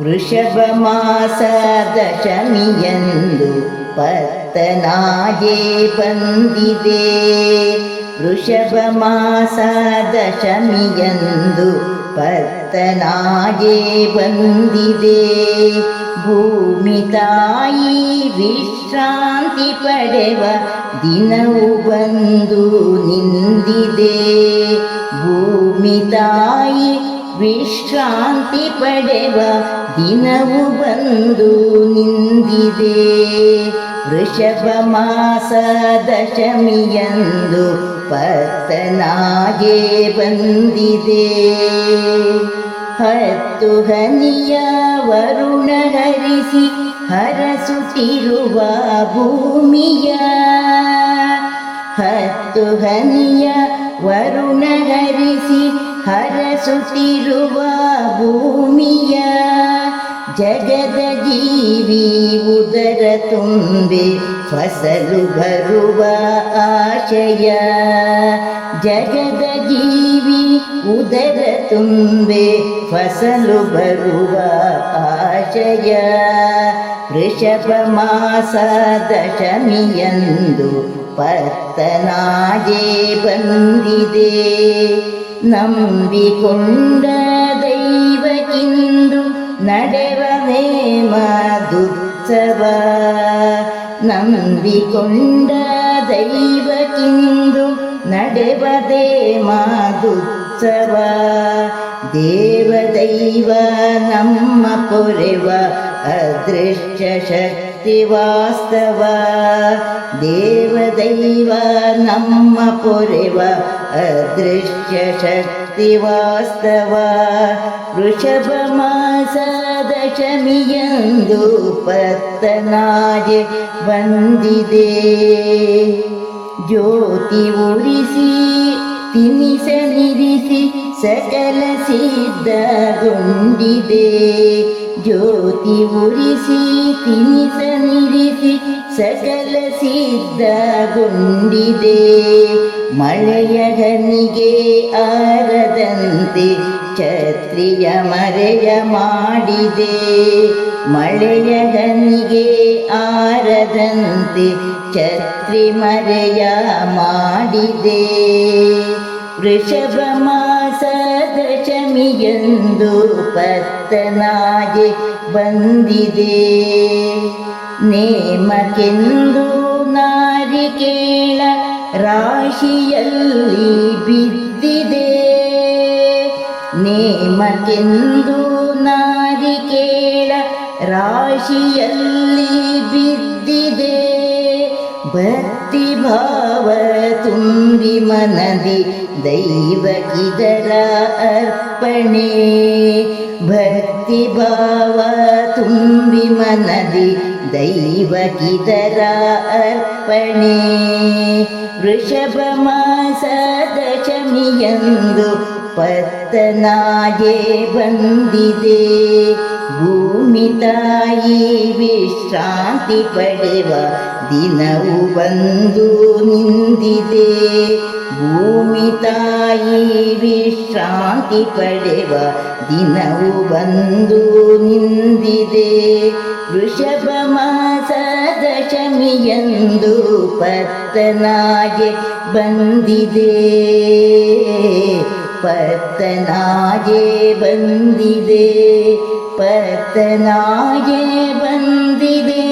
ವೃಷಭ ಮಾಸ ದಶಮಿಯಂದು ಪತ್ತನಾಗೆ ಬಂದಿದೆ. ವೃಷಭ ಮಾಸ ದಶಮಿಯಂದು ಪತ್ತನಾಗೆ ಬಂದಿದೆ. ಭೂಮಿ ತಾಯಿ ವಿಶ್ರಾಂತಿ ಪಡೆವ ದಿನವು ಬಂದು ನಿಂದಿದೆ. ಭೂಮಿ ತಾಯಿ ವಿಶ್ರಾಂತಿ ಪಡೆವ ದಿನವು ಬಂದು ನಿಂದಿದೆ. ವೃಷಭ ಮಾಸ ದಶಮಿಯಂದು ಪತ್ತನಾಗೆ ಬಂದಿದೆ. ಹತ್ತು ಹನಿಯ ವರುಣ ಹರಿಸಿ ಹರಸುತ್ತಿರುವ ಭೂಮಿಯ ಹತ್ತು ಹನಿಯ ವರುಣ ಹರಿಸಿ ಹರಸುತ್ತಿರುವ ಭೂಮಿಯ ಜಗದ ಜೀವಿ ಉದರ ತುಂಬೆ ಫಸಲು ಬರುವ ಆಶಯ ಜಗದ ಜೀವಿ ಉದರ ತುಂಬೆ ಫಸಲು ಬರುವ ಆಶಯ ವೃಷಭ ಮಾಸ ದಶಮಿಯಂದು ಪತ್ತನಾಗೆ ಬಂದಿದೆ नं ദൈവകിന്തു दैव മാതുത്സവ नडेवनेमादुत्सवा ദൈവകിന്തു विकोण्ड മാതുത്സവ किन्तु നമ്മ देमादुत्सवा അദൃശ്യ न ಅದೃಶ್ಯ ಶಕ್ತಿ ವಾಸ್ತವ ದೇವದೈವ ನಮ್ಮ ಪೊರೆವ ಅದೃಶ್ಯ ಶಕ್ತಿ ವಾಸ್ತವ ವೃಷಭ ಮಾಸ ದಶಮಿಯಂದು ಪತ್ತನಾಗೆ ಬಂದಿದೆ ಜ್ಯೋತಿ ಉರಿಸಿ ತಿನಿಸನಿರಿಸಿ ಸಕಲ ಸಿದ್ಧಗೊಂಡಿದೆ ಜ್ಯೋತಿ ಉರಿಸಿ ತಿನಿಸನಿರಿಸಿ ಸಕಲ ಸಿದ್ಧಗೊಂಡಿದೆ. ಮಳೆಯ ಹನಿಗೆ ಆರದಂತೆ ಛತ್ರಿಯ ಮರೆಯ ಮಾಡಿದೆ. ಮಳೆಯ ಹನಿಗೆ ಆರದಂತೆ ಛತ್ರಿ ಮರೆಯ ಮಾಡಿದೆ. ವೃಷಭ ಮಾಸ ದಶಮಿಯಂದು ಪತ್ತನಾಗಿ ಬಂದಿದೆ. ನೇಮಕೆಂದು ನಾರಿ ಕೇಳ ರಾಶಿಯಲ್ಲಿ ಬಿದ್ದಿದೆ. ನೇಮಕೆಂದು ನಾರಿ ಕೇಳ ರಾಶಿಯಲ್ಲಿ ಬಿದ್ದಿದೆ. भक्तिभावतुम्बिमनदि दैव इदरा अर्पणे भक्तिभावतुम्बिमनदि दैव इदरा अर्पणे वृषभमासदशमिन्धु ಪತ್ತನಾಗೆ ಬಂದಿದೆ. ಭೂಮಿ ತಾಯಿ ವಿಶ್ರಾಂತಿ ಪಡೆವ ದಿನವು ಬಂದು ನಿಂದಿದೆ ಭೂಮಿ ತಾಯಿ ವಿಶ್ರಾಂತಿ ಪಡೆವ ದಿನವು ಬಂದು ನಿಂದಿದೆ ವೃಷಭ ಮಾಸ ದಶಮಿಯಂದು ಪತ್ತನಾಗೆ ಬಂದಿದೆ. परना बिदे परना बिदे